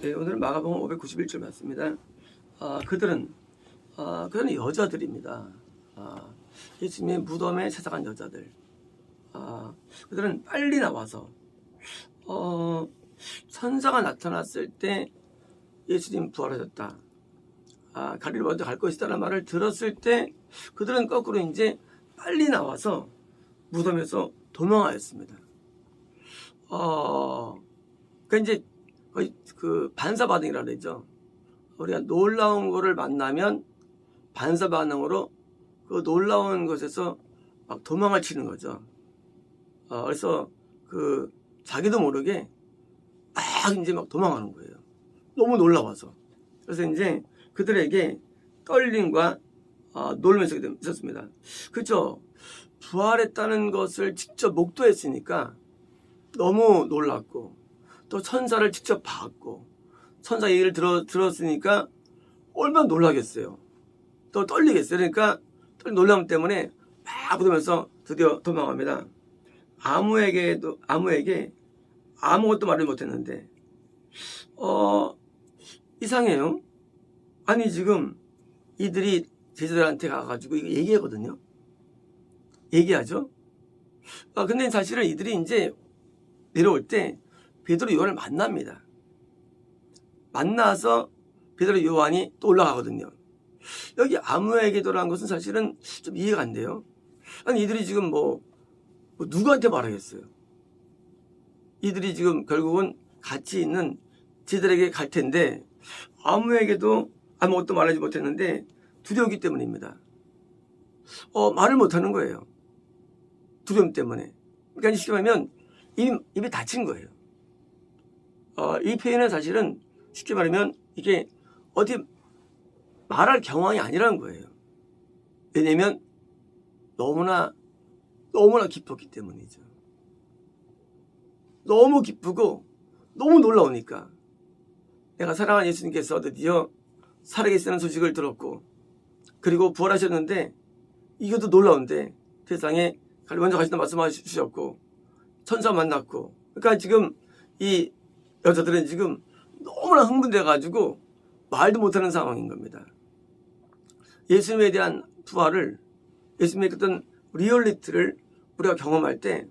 네, 오늘은 마가복음 591절 맞습니다. 아, 그들은 아, 그들은 여자들입니다. 아, 예수님의 무덤에 찾아간 여자들. 아, 그들은 빨리 나와서 어, 천사가 나타났을 때 예수님 부활하셨다. 아, 가리를 먼저 갈 것이다라는 말을 들었을 때 그들은 거꾸로 이제 빨리 나와서 무덤에서 도망하였습니다. 어, 그 이제 거의 그 반사 반응이라 그러죠. 우리가 놀라운 거를 만나면 반사 반응으로 그 놀라운 것에서 막 도망을 치는 거죠. 어, 그래서 그 자기도 모르게 막 이제 막 도망가는 거예요. 너무 놀라워서. 그래서 이제 그들에게 떨림과 어, 놀면서 있었습니다. 그죠? 부활했다는 것을 직접 목도했으니까 너무 놀랐고 또 천사를 직접 봤고 천사 얘기를 들어, 들었으니까 얼마나 놀라겠어요. 또 떨리겠어요. 그러니까 떨 놀람 때문에 막 부르면서 드디어 도망갑니다. 아무에게도 아무에게 아무것도 말을 못했는데 어 이상해요. 아니 지금 이들이 제자들한테 가가지고 이거 얘기하거든요. 얘기하죠. 아 근데 사실은 이들이 이제 내려올 때 베드로 요한을 만납니다. 만나서 베드로 요한이 또 올라가거든요. 여기 아무에게도라는 것은 사실은 좀 이해가 안 돼요. 아니 이들이 지금 뭐, 뭐 누구한테 말하겠어요? 이들이 지금 결국은 같이 있는 제들에게 갈 텐데 아무에게도 아무것도 말하지 못했는데 두려우기 때문입니다. 어, 말을 못하는 거예요. 두려움 때문에. 그러니까 쉽게 말하면 입, 입이 닫힌 거예요. 어, 이 표현은 사실은 쉽게 말하면 이게 어디 말할 경황이 아니라는 거예요. 왜냐면 너무나 너무나 깊었기 때문이죠. 너무 기쁘고 너무 놀라우니까 내가 사랑하는 예수님께서 드디어 살아계시다는 소식을 들었고 그리고 부활하셨는데 이것도 놀라운데 세상에 먼저 가시다 말씀하셨고 천사 만났고 그러니까 지금 이 여자들은 지금 너무나 흥분돼 가지고 말도 못하는 상황인 겁니다. 예수님에 대한 부활을 예수님의 어떤 리얼리티를 우리가 경험할 때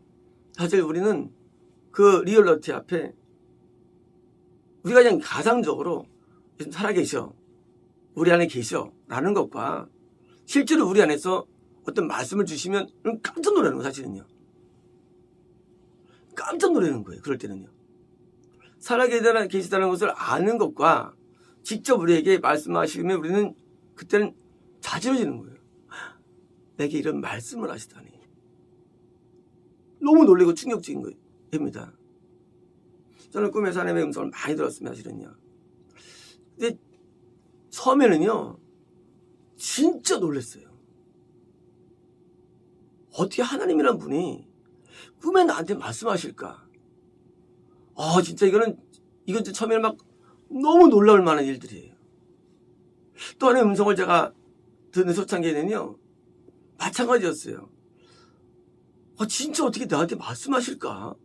사실 우리는 그 리얼리티 앞에 우리가 그냥 가상적으로 예수님 살아계셔 우리 안에 계셔 라는 것과 실제로 우리 안에서 어떤 말씀을 주시면 깜짝 놀라는 거 사실은요. 깜짝 놀라는 거예요. 그럴 때는요. 살아계시다는 것을 아는 것과 직접 우리에게 말씀하시면 우리는 그때는 자지러지는 거예요. 내게 이런 말씀을 하시다니. 너무 놀래고 충격적인 겁니다. 저는 꿈에서 하나님의 음성을 많이 들었습니다, 사실은요. 근데 처음에는요, 진짜 놀랐어요. 어떻게 하나님이란 분이 꿈에 나한테 말씀하실까? 아, 진짜 이거는, 이건 처음에는 막 너무 놀라울 만한 일들이에요. 또 하나의 음성을 제가 듣는 초창기에는요, 마찬가지였어요. 아, 진짜 어떻게 나한테 말씀하실까?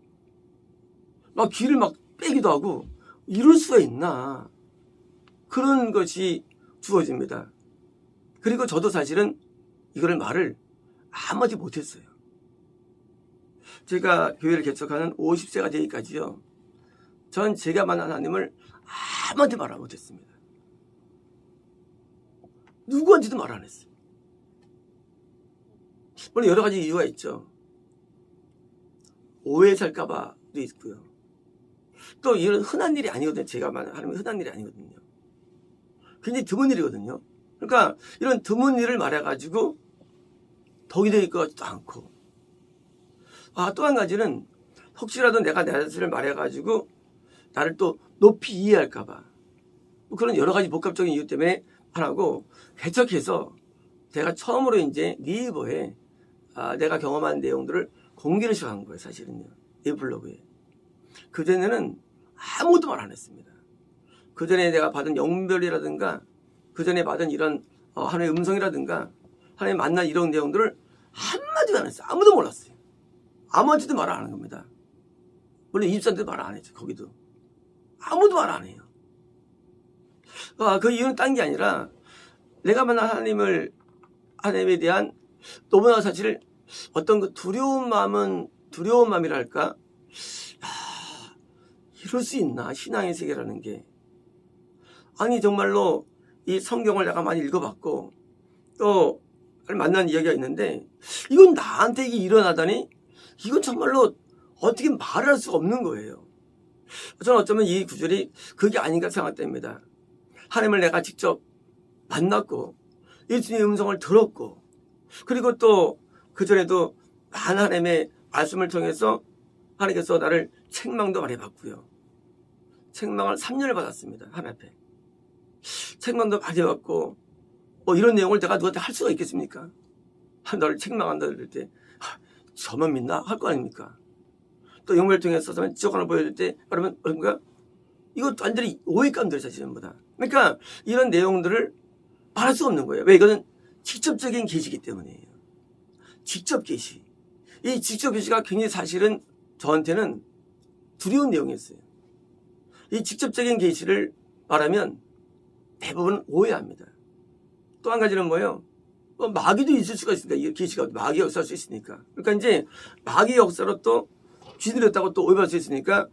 막 귀를 막 빼기도 하고, 이럴 수가 있나. 그런 것이 주어집니다. 그리고 저도 사실은 이거를 말을 한마디 못했어요. 제가 교회를 개척하는 50세가 되기까지요. 전 제가 만난 하나님을 아무한테 말 못했습니다. 누구한테도 말 안 했어요. 물론 여러 가지 이유가 있죠. 오해 살까봐도 있고요. 또 이런 흔한 일이 아니거든요. 제가 말하는 흔한 일이 아니거든요. 굉장히 드문 일이거든요. 그러니까 이런 드문 일을 말해가지고 덕이 될 것 같지도 않고. 아, 또 한 가지는 혹시라도 내가 내 자신을 말해가지고 나를 또 높이 이해할까봐. 뭐 그런 여러 가지 복합적인 이유 때문에 하라고 개척해서 제가 처음으로 이제 네이버에 아, 내가 경험한 내용들을 공개를 시작한 거예요, 사실은요. 이 블로그에. 그전에는 아무것도 말 안 했습니다. 그전에 내가 받은 영별이라든가 그전에 받은 이런 어, 하나님의 음성이라든가 하나님 만난 이런 내용들을 한마디도 안 했어요. 아무도 몰랐어요. 아무한테도 말 안 하는 겁니다. 물론 입사한테도 말 안 했죠. 거기도. 아무도 말 안 해요. 아, 그 이유는 딴 게 아니라 내가 만난 하나님을 하나님에 대한 너무나 사실 어떤 그 두려운 마음은 두려운 마음이랄까 아, 이럴 수 있나 신앙의 세계라는 게 아니 정말로 이 성경을 내가 많이 읽어봤고 또 만난 이야기가 있는데 이건 나한테 이게 일어나다니 이건 정말로 어떻게 말을 할 수가 없는 거예요. 저는 어쩌면 이 구절이 그게 아닌가 생각됩니다. 하나님을 내가 직접 만났고 예수님의 음성을 들었고 그리고 또 그전에도 많은 하나님의 말씀을 통해서 하나님께서 나를 책망도 많이 받고요. 책망을 3년을 받았습니다. 하나님 앞에. 책망도 많이 받고 뭐 이런 내용을 내가 누구한테 할 수가 있겠습니까? 아, 너를 책망한다 그럴 때 아, 저만 믿나? 할 거 아닙니까? 또 영매를 통해서 지적 하나 보여줄 때 그러면 뭔가 이거 완전히 오해감들 사실 전부 다. 그러니까 이런 내용들을 말할 수가 없는 거예요. 왜 이거는 직접적인 계시기 때문이에요. 직접 계시. 이 직접 계시가 굉장히 사실은 저한테는 두려운 내용이었어요. 이 직접적인 계시를 말하면 대부분 오해합니다. 또 한 가지는 뭐예요? 뭐 마귀도 있을 수가 있습니다. 이 계시가 마귀 역사할 수 있으니까. 그러니까 이제 마귀 역사로 또 쥐들였다고 또 오해할 수 있으니까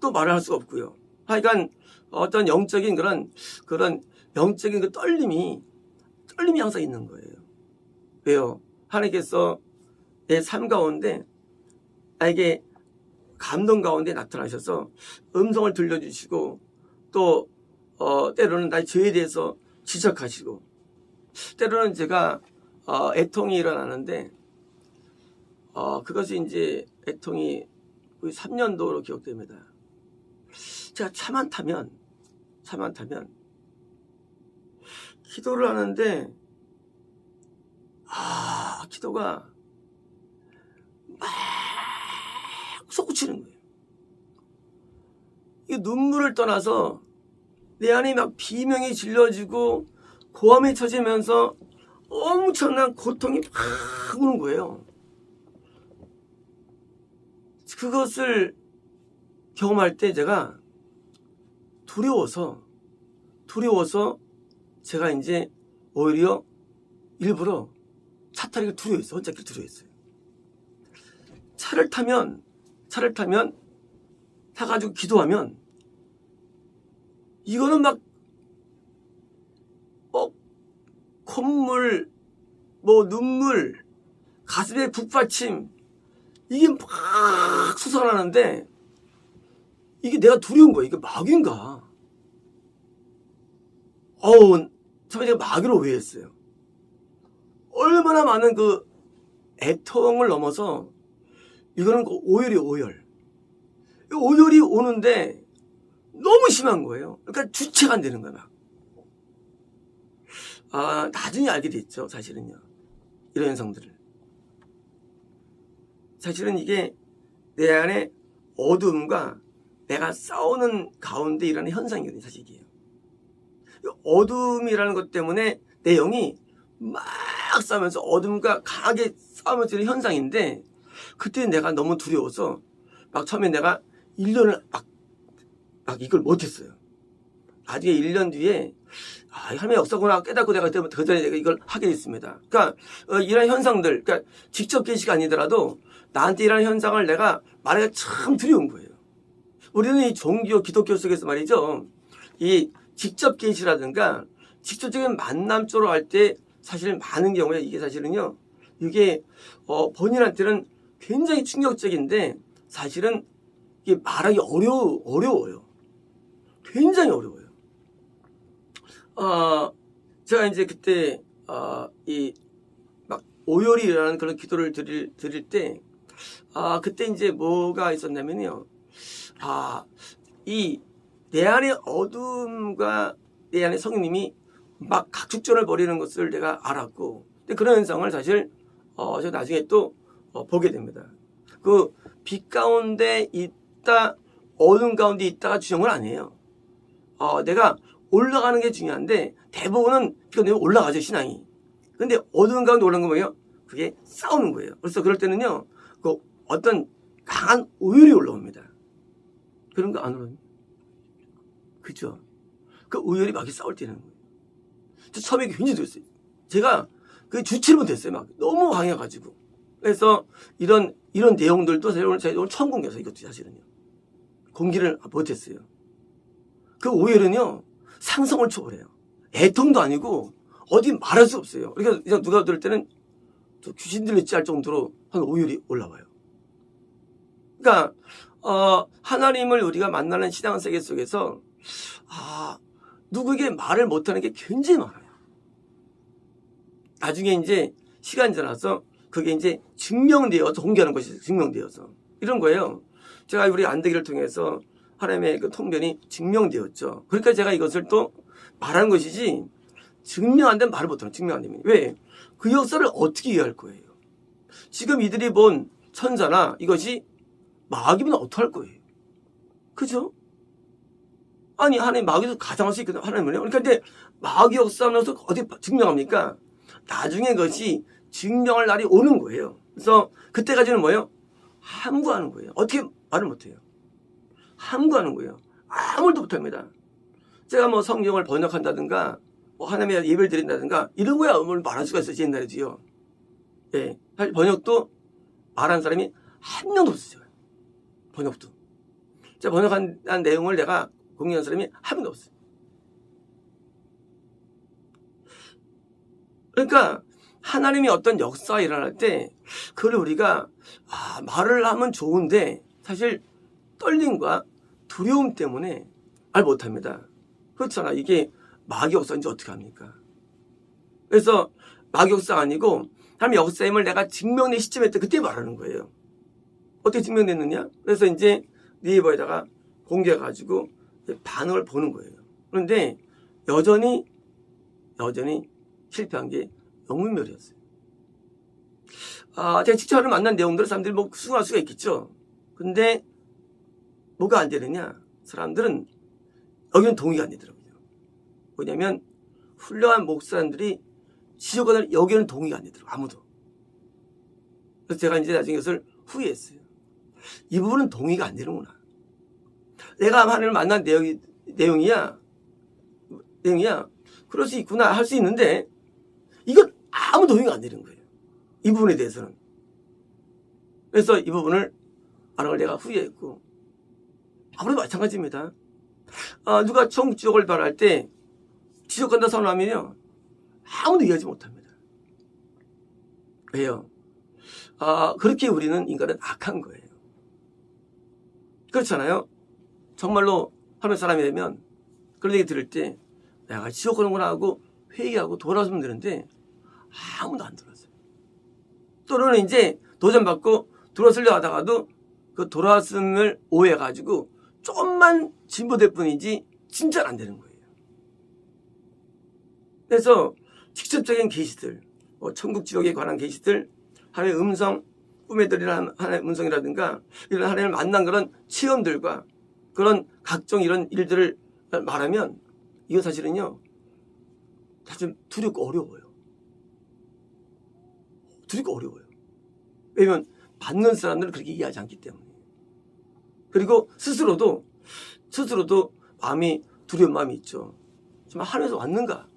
또 말을 할 수가 없고요. 하여간 어떤 영적인 그런 그런 영적인 그 떨림이 떨림이 항상 있는 거예요. 왜요? 하나님께서 내 삶 가운데 나에게 감동 가운데 나타나셔서 음성을 들려주시고 또 어, 때로는 나의 죄에 대해서 지적하시고 때로는 제가 어, 애통이 일어나는데 어, 그것이 이제 애통이 3년도로 기억됩니다. 제가 차만 타면 차만 타면 기도를 하는데 아 기도가 막 솟구치는 거예요. 이 눈물을 떠나서 내 안에 막 비명이 질러지고 고함이 쳐지면서 엄청난 고통이 막 오는 거예요. 그것을 경험할 때 제가 두려워서 두려워서 제가 이제 오히려 일부러 차 타기를 두려워했어요. 혼자 길 두려워했어요. 차를 타면 차를 타면 타가지고 기도하면 이거는 막 어, 콧물 뭐 눈물 가슴에 북받침 이게 막 솟아나는데 이게 내가 두려운 거야. 이게 마귀인가? 어우, 처음에 제가 마귀를 오해했어요. 얼마나 많은 그 애통을 넘어서 이거는 그 오열이 오열. 이 오열이 오는데 너무 심한 거예요. 그러니까 주체가 안 되는 거야, 막. 아, 나중에 알게 됐죠, 사실은요. 이런 현상들을. 사실은 이게 내 안에 어두움과 내가 싸우는 가운데 일어나는 현상이거든요, 사실 이게요. 이 어둠이라는 것 때문에 내 영이 막 싸우면서 어둠과 강하게 싸우면서 있는 현상인데 그때 내가 너무 두려워서 막 처음에 내가 1년을 막, 막 이걸 못했어요. 나중에 1년 뒤에 아, 하나님의 역사구나 깨닫고 내가 그 전에 내가 이걸 하게 됐습니다. 그러니까 어, 이런 현상들, 그러니까 직접 계시가 아니더라도 나한테 이런 현상을 내가 말하기가 참 두려운 거예요. 우리는 이 종교 기독교 속에서 말이죠. 이 직접 계시라든가 직접적인 만남 쪽으로 할 때 사실 많은 경우에 이게 사실은요. 이게 어, 본인한테는 굉장히 충격적인데 사실은 이게 말하기 어려 어려워요. 굉장히 어려워요. 어, 제가 이제 그때 어, 이막 오열이 일어나는 그런 기도를 드릴 드릴 때 아, 그때 이제 뭐가 있었냐면요. 아, 이 내 안의 어둠과 내 안의 성님이 막 각축전을 벌이는 것을 내가 알았고, 근데 그런 현상을 사실 어, 제가 나중에 또 어, 보게 됩니다. 그 빛 가운데 있다, 어둠 가운데 있다가 중요한 건 아니에요. 어, 내가 올라가는 게 중요한데 대부분은 비가 올라가죠 신앙이. 근데 어두운 가운데 올라간 거 뭐예요? 그게 싸우는 거예요. 그래서 그럴 때는요, 그 어떤 강한 오열이 올라옵니다. 그런 거 안 올라옵니다. 그죠? 그 오열이 막 싸울 때는. 저 처음에 굉장히 들었어요. 제가 그 주치를 못했어요. 막 너무 황해가지고. 그래서 이런 이런 내용들도 사실 오늘 제가 오늘 처음 공개해서 이것도 사실은요. 공개를 못했어요. 그 오열은요 상성을 초월해요. 애통도 아니고 어디 말할 수 없어요. 그러니까 누가 들을 때는 저 귀신 들렸지 할 정도로 한 오열이 올라와요. 그러니까 어, 하나님을 우리가 만나는 신앙 세계 속에서 아 누구에게 말을 못하는 게 굉장히 많아요. 나중에 이제 시간 지나서 그게 이제 증명되어서 공개하는 것이 증명되어서 이런 거예요. 제가 우리 안되기를 통해서 하나님의 그 통변이 증명되었죠. 그러니까 제가 이것을 또 말하는 것이지 증명 안 되면 말을 못하는 증명 안 되면 왜? 그 역사를 어떻게 이해할 거예요? 지금 이들이 본 천사나 이것이 마귀면 어떡할 거예요? 그죠? 아니 하나님 마귀도 가장할 수 있거든 하나님은요. 그러니까 근데 마귀 역사하면서 어디 증명합니까? 나중에 그것이 증명할 날이 오는 거예요. 그래서 그때까지는 뭐예요? 함구하는 거예요. 어떻게 말을 못해요? 함구하는 거예요. 아무 말도 못합니다. 제가 뭐 성경을 번역한다든가 뭐 하나님의 예배를 드린다든가 이런 거야 뭘 말할 수가 있었지 옛날에도요. 예, 사실 번역도 말하는 사람이 한 명도 없었어요. 번역도. 제가 번역한 내용을 내가 공유한 사람이 한 명도 없어요. 그러니까 하나님이 어떤 역사가 일어날 때 그걸 우리가 아, 말을 하면 좋은데 사실 떨림과 두려움 때문에 말 못합니다. 그렇잖아. 이게 마귀 역사인지 어떻게 합니까? 그래서 마귀 역사 아니고 하나님 역사임을 내가 증명된 시점에 때 그때 말하는 거예요. 어떻게 증명됐느냐? 그래서 이제 네이버에다가 공개해가지고 반응을 보는 거예요. 그런데 여전히 여전히 실패한 게 영문멸이었어요. 아, 제가 직접 만난 내용들을 사람들이 뭐 수긍할 수가 있겠죠. 근데 뭐가 안 되느냐? 사람들은 여기는 동의가 안 되더라고요. 뭐냐면 훌륭한 목사님들이 지적관을 여기는 동의가 안 되더라고요. 아무도. 그래서 제가 이제 나중에 이것을 후회했어요. 이 부분은 동의가 안 되는구나. 내가 하나님을 만난 내용이, 내용이야. 내용이야. 그럴 수 있구나. 할 수 있는데 이건 아무 동의가 안 되는 거예요. 이 부분에 대해서는. 그래서 이 부분을 하는 걸 내가 후회했고 아무래도 마찬가지입니다. 아, 누가 정지적을 말할 때 지적한다 선언하면요. 아무도 이해하지 못합니다. 왜요? 아, 그렇게 우리는 인간은 악한 거예요. 그렇잖아요? 정말로 하는 사람이 되면 그런 얘기 들을 때 내가 지옥 가는구나 하고 회개하고 돌아서면 되는데 아무도 안 들었어요. 또는 이제 도전받고 돌아서려 하다가도 그 돌아왔음을 오해해가지고 조금만 진보될 뿐이지 진짜는 안 되는 거예요. 그래서 직접적인 계시들, 뭐 천국 지옥에 관한 계시들, 하나님의 음성, 꿈에 들이는 하나님의 음성이라든가 이런 하나님을 만난 그런 체험들과 그런 각종 이런 일들을 말하면 이거 사실은요 사실 두렵고 어려워요. 두렵고 어려워요. 왜냐면 받는 사람들은 그렇게 이해하지 않기 때문에. 그리고 스스로도 스스로도 마음이 두려운 마음이 있죠. 정말 하늘에서 왔는가?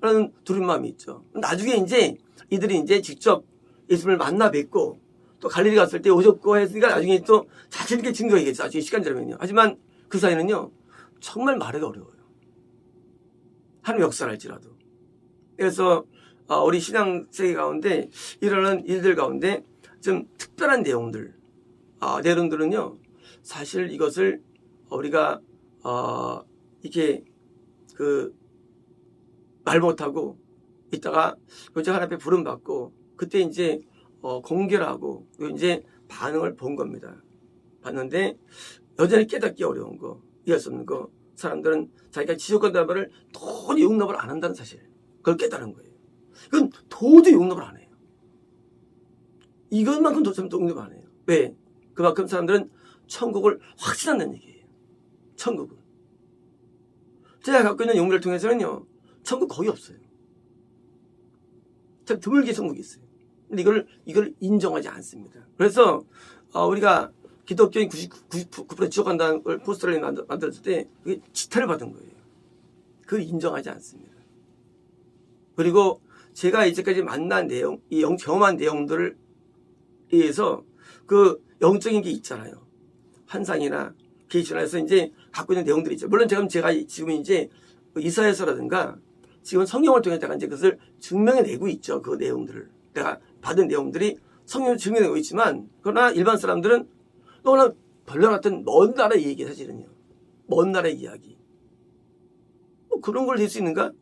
라는 두려운 마음이 있죠. 나중에 이제 이들이 이제 직접 예수님을 만나 뵙고 또 갈릴리 갔을 때 오셨고 했으니까 나중에 또 자신 있게 증거하겠죠. 나중에 시간 지나면요. 하지만 그 사이는요 정말 말하기가 어려워요. 하나님 역사를 할지라도. 그래서 어, 우리 신앙 세계 가운데 일어나는 일들 가운데 좀 특별한 내용들, 아, 내용들은요, 사실 이것을 우리가, 어, 이렇게 그, 말 못하고 있다가 요즘 하나님의 부름 받고 그때 이제 어, 공개를 하고 이제 반응을 본 겁니다. 봤는데 여전히 깨닫기 어려운 거, 이해할 수 없는 거, 사람들은 자기가 지속한다는 말을 도저히 용납을 안 한다는 사실. 그걸 깨달은 거예요. 이건 도저히 용납을 안 해요. 이것만큼 도저히 용납 안 해요. 왜? 그만큼 사람들은 천국을 확신한다는 얘기예요. 천국은. 제가 갖고 있는 용물을 통해서는요, 천국 거의 없어요. 참 드물게 천국이 있어요. 근데 이걸, 이걸 인정하지 않습니다. 그래서, 어, 우리가 기독교인 99%, 99% 지옥한다는 걸 포스터를 만들- 만들었을 때, 그게 지탄을 받은 거예요. 그걸 인정하지 않습니다. 그리고 제가 이제까지 만난 내용, 이 영, 경험한 내용들을 의해서 그 영적인 게 있잖아요. 환상이나 계시나에서 이제 갖고 있는 내용들이 있죠. 물론 지금 제가 지금 이제 이사에서라든가 지금 성경을 통해 제가 이제 그것을 증명해내고 있죠. 그 내용들을. 내가 받은 내용들이 성경을 증명해내고 있지만 그러나 일반 사람들은 너무나 같은 먼 나라의 얘기 사실은요. 먼 나라의 이야기. 뭐 그런 걸낼수 있는가?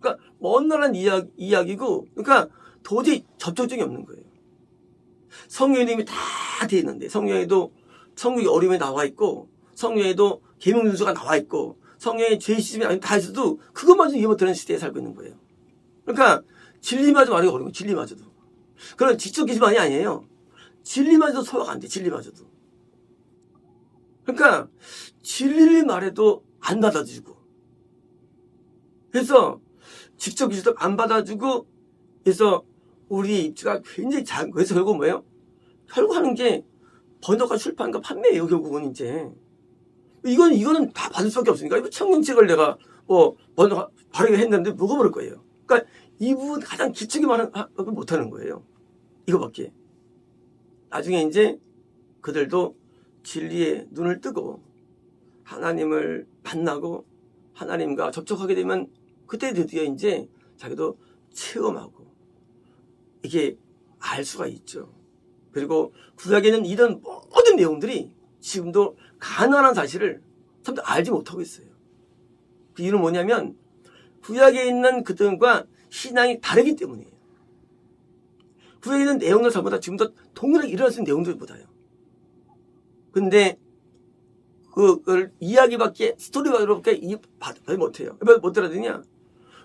그러니까 먼 나라는 이야, 이야기고 그러니까 도저히 접촉점이 없는 거예요. 성경에 이미 다 돼 있는데 성경에도 성경이 어려움에 나와 있고 성경에도 계명 준수가 나와 있고 성경에 죄 시즘이 다 있어도 그것마저 이해 못하는 시대에 살고 있는 거예요. 그러니까 진리마저 말하기 어려운 거예요. 진리마저도. 그런 지적 기지만이 아니에요. 진리마저도 소화가 안 돼. 진리마저도. 그러니까 진리를 말해도 안 받아주고 그래서 직접 기지도 안 받아주고 그래서 우리 입지가 굉장히 작은. 그래서 결국 뭐예요? 결국 하는 게 번역과 출판과 판매예요. 결국은 이제 이건 이거는 다 받을 수밖에 없으니까 이거 청경책을 내가 뭐 번역 바르게 했는데 모를 거예요. 그러니까 이 부분 가장 기초기만 못하는 거예요. 이거밖에. 나중에 이제 그들도 진리에 눈을 뜨고 하나님을 만나고 하나님과 접촉하게 되면 그때 드디어 이제 자기도 체험하고 이게 알 수가 있죠. 그리고 구약에는 이런 모든 내용들이 지금도 가능한 사실을 사람들 알지 못하고 있어요. 그 이유는 뭐냐면 구약에 있는 그들과 신앙이 다르기 때문이에요. 구약에 있는 내용들 전부 다 지금도 동일하게 있는 내용들보다요. 근데 그걸 이야기밖에 스토리밖에 이 받지 못해요. 왜못 들어드냐?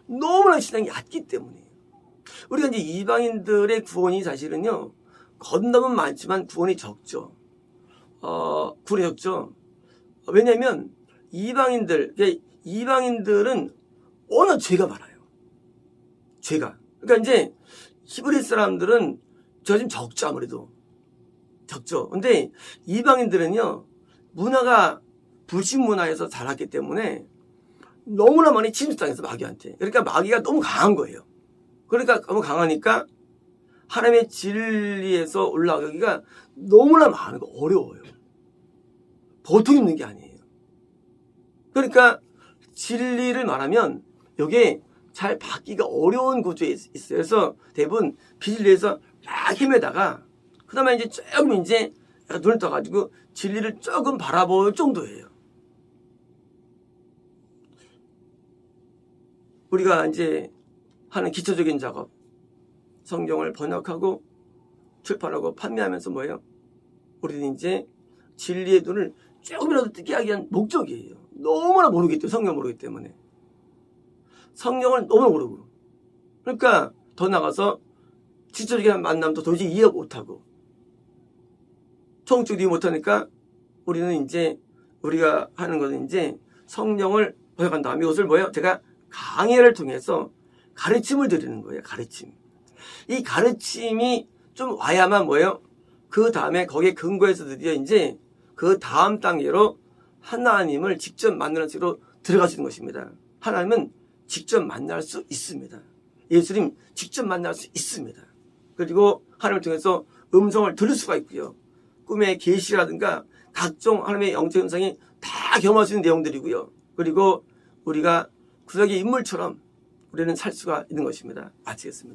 너무나 신앙이 얕기 때문이에요. 우리가 이제 이방인들의 구원이 사실은요 건너면 많지만 구원이 적죠. 어, 구원이 적죠. 왜냐하면 이방인들, 이방인들은 워낙 죄가 많아요. 죄가. 그러니까 이제 히브리 사람들은 저 지금 적죠 아무래도 적죠. 근데 이방인들은요 문화가 불신 문화에서 자랐기 때문에 너무나 많이 침입당해서 마귀한테. 그러니까 마귀가 너무 강한 거예요. 그러니까 너무 강하니까 하나님의 진리에서 올라가기가 너무나 많은 거 어려워요. 보통 있는 게 아니에요. 그러니까 진리를 말하면 이게 잘 받기가 어려운 구조에 있어요. 그래서 대부분 비진리에서 막 헤매다가 그 다음에 이제 조금 이제 눈을 떠가지고 진리를 조금 바라볼 정도예요. 우리가 이제 하는 기초적인 작업, 성경을 번역하고 출판하고 판매하면서 뭐예요? 우리는 이제 진리의 눈을 조금이라도 뜨게 하기 위한 목적이에요. 너무나 모르기 때문에, 성경 모르기 때문에. 성경을 너무 모르고. 그러니까 더 나가서 지적인 만남도 도저히 이해 못하고. 총축도 이해 못하니까 우리는 이제 우리가 하는 것은 이제 성령을 번역한 다음에 이것을 뭐예요? 제가 강해를 통해서 가르침을 드리는 거예요. 가르침. 이 가르침이 좀 와야만 뭐예요? 그 다음에 거기에 근거해서 드디어 이제 그 다음 단계로 하나님을 직접 만나는 식으로 있는 것입니다. 하나님은 직접 만날 수 있습니다. 예수님 직접 만날 수 있습니다. 그리고 하나님을 통해서 음성을 들을 수가 있고요. 꿈의 계시라든가 각종 하나님의 영적 현상이 다 경험할 수 있는 내용들이고요. 그리고 우리가 구약의 인물처럼 우리는 살 수가 있는 것입니다. 마치겠습니다.